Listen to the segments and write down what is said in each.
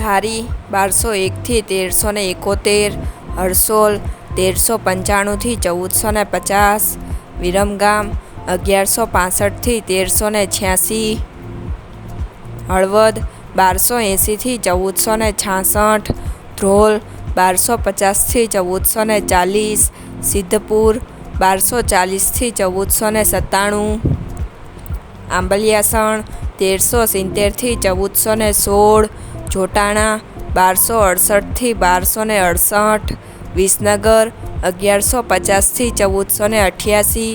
ધારી બારસો એકથી તેરસો ને એકોતેર હરસોલ તેરસો પંચાણુંથી ચૌદસો ને પચાસ, વિરમગામ, અગિયારસો પાસઠથી તેરસો ને છ્યાસી, હળવદ, બારસો એંસીથી ચૌદસો ને છાસઠ, ધ્રોલ, બારસો પચાસથી ચૌદસો ને ચાલીસ, સિદ્ધપુર, બારસો ચાલીસથી ચૌદસો ને સત્તાણું, આંબલિયાસણ, તેરસો સિત્તેરથી ચૌદસો ને સોળ જોટાણા, બારસો અડસઠથી બારસો ને અડસઠ, વિસનગર, અગિયારસો પચાસથી ચૌદસો ને અઠ્યાસી,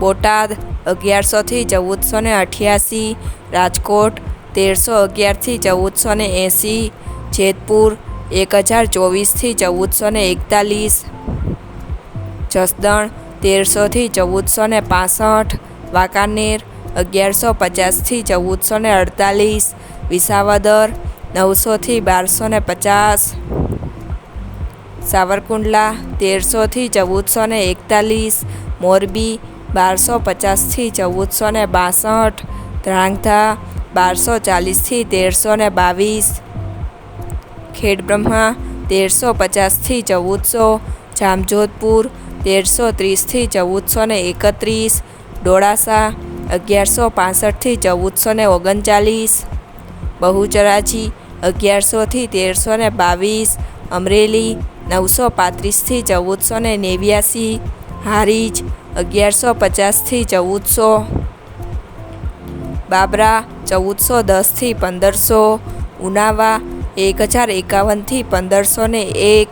બોટાદ, અગિયારસોથી ચૌદસો ને અઠ્યાસી, રાજકોટ, તેરસો અગિયારથી ચૌદસો ને એંસી, જેતપુર, એક હજાર ચોવીસથી ચૌદસો ને એકતાલીસ, જસદણ, તેરસોથી ચૌદસો ને પાસઠ, વાંકાનેર, અગિયારસો પચાસથી ચૌદસો ને અડતાલીસ, વિસાવદર નવસોથી બારસો ને પચાસ, સાવરકુંડલા તેરસોથી ચૌદસો ને એકતાલીસ, મોરબી બારસો પચાસથી ચૌદસો ને બાસઠ ધ્રાંગધા બારસો ચાલીસથી તેરસો ને બાવીસ, ખેડબ્રહ્મા તેરસો પચાસથી ચૌદસો, જામજોધપુર તેરસો ત્રીસથી ચૌદસો ને એકત્રીસ, ડોળાસા અગિયારસો પાસઠથી ચૌદસો ને ઓગણચાલીસ, બહુચરાજી અગિયારસોથી તેરસો ને બાવીસ, અમરેલી નવસો પાંત્રીસથી ચૌદસો ને નેવ્યાસી, હારીજ અગિયારસો પચાસથી ચૌદસો, બાબરા ચૌદસો દસથી પંદરસો, ઉનાવા એક હજાર એકાવનથી પંદરસો ને એક,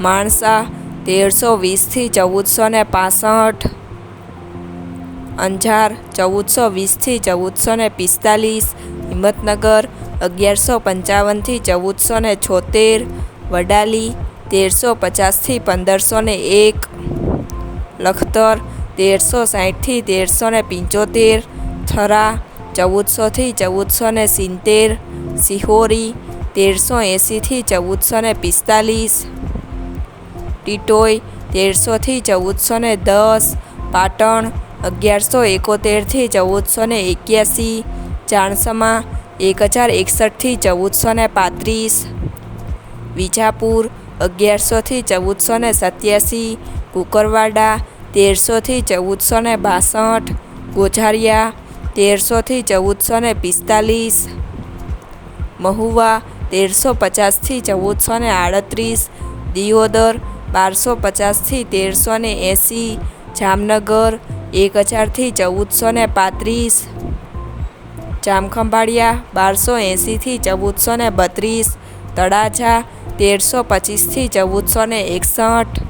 માણસા તેરસો વીસથી ચૌદસો ને પાસઠ, અંજાર ચૌદસો વીસથી ચૌદસો ને પિસ્તાલીસ, હિંમતનગર અગિયારસો પંચાવનથી ચૌદસો ને છોતેર, વડાલી તેરસો પચાસથી પંદરસો ને એક, લખતર તેરસો સાહીઠથી તેરસો ને પંચોતેર, થરા ચૌદસોથી ચૌદસો ને સિત્તેર, સિહોરી તેરસો એંસીથી ચૌદસો ને પિસ્તાલીસ ટીટોઈ તેરસોથી ચૌદસો ને દસ, પાટણ અગિયારસો એકોતેરથી ચૌદસો ને એક્યાસી ચાણસમા એક હજાર એકસઠથી ચૌદસો ને પાંત્રીસ. વિજાપુર અગિયારસોથી ચૌદસો ને સત્યાસી. કુકરવાડા તેરસોથી ચૌદસો ને બાસઠ. ગોઝારિયા તેરસોથી ચૌદસો ને પિસ્તાલીસ. મહુવા તેરસો પચાસથી ચૌદસો ને આડત્રીસ. દિયોદર બારસો પચાસથી તેરસો ને એંસી. જામનગર એક હજારથી ચૌદસો ને પાંત્રીસ. જામખંભાળિયા બારસો એંસીથી ચૌદસો ને બત્રીસ તળાજા તેરસો પચીસથી ચૌદસો ને એકસઠ.